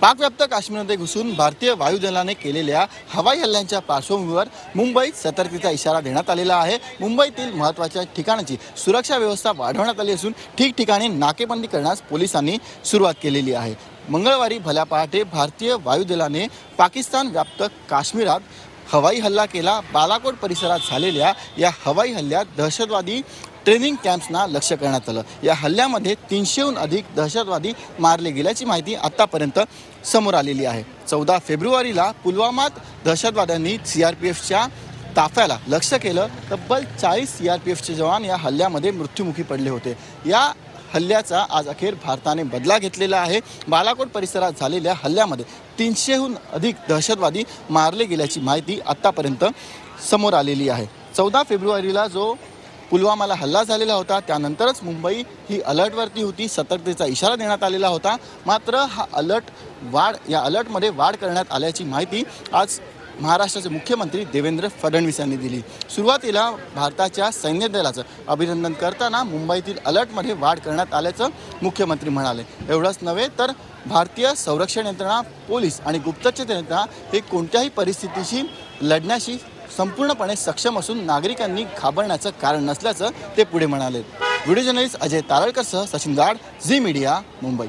पाकव्याप्त काश्मीरमध्ये घुसून भारतीय वायुदलाने केलेल्या हवाई हल्ल्यांच्या पार्श्वभूमीवर मुंबईत सतर्कतेचा इशारा देण्यात आलेला आहे. मुंबईतील महत्त्वाच्या ठिकाणांची सुरक्षा व्यवस्था वाढवण्यात आली असून ठिकठिकाणी नाकेबंदी करण्यास पोलिसांनी सुरुवात केलेली आहे. मंगळवारी भल्या पहाटे भारतीय वायुदलाने पाकिस्तान व्याप्त काश्मीरात हवाई हल्ला केला. बालाकोट परिसरात झालेल्या या हवाई हल्ल्यात दहशतवादी ट्रेनिंग कॅम्प्सना लक्ष करण्यात आलं. या हल्ल्यामध्ये तीनशेहून अधिक दहशतवादी मारले गेल्याची माहिती आत्तापर्यंत समोर आलेली आहे. चौदा फेब्रुवारीला पुलवामात दहशतवाद्यांनी सी आर पी एफच्या ताफ्याला लक्ष केलं तब्बल चाळीस सी आर पी एफचे जवान या हल्ल्यामध्ये मृत्युमुखी पडले होते. या हल्ल्याचा आज अखेर भारताने बदला घेतलेला आहे. बालाकोट परिसरात झालेल्या हल्ल्यामध्ये तीनशेहून अधिक दहशतवादी मारले गेल्याची माहिती आत्तापर्यंत समोर आलेली आहे. चौदा फेब्रुवारीला जो पुलवामाला हल्ला झालेला होता. त्यानंतरच मुंबई ही अलर्टवरती होती. सतर्कतेचा इशारा देण्यात आलेला होता. मात्र हा अलर्ट वाढ या अलर्टमध्ये वाढ करण्यात आल्याची माहिती आज महाराष्ट्राचे मुख्यमंत्री देवेंद्र फडणवीस यांनी दिली. सुरुवातीला भारताच्या सैन्य दलाचं अभिनंदन करताना मुंबईतील अलर्टमध्ये वाढ करण्यात आल्याचं मुख्यमंत्री म्हणाले. एवढंच नव्हे तर भारतीय संरक्षण यंत्रणा पोलीस आणि गुप्तचर यंत्रणा हे कोणत्याही परिस्थितीशी लढण्याशी संपूर्णपणे सक्षम असून नागरिकांनी घाबरण्याचं कारण नसल्याचं ते पुढे म्हणाले. व्हिडिओ जर्नलिस्ट अजय तारळकरसह सचिन गाड झी मीडिया मुंबई.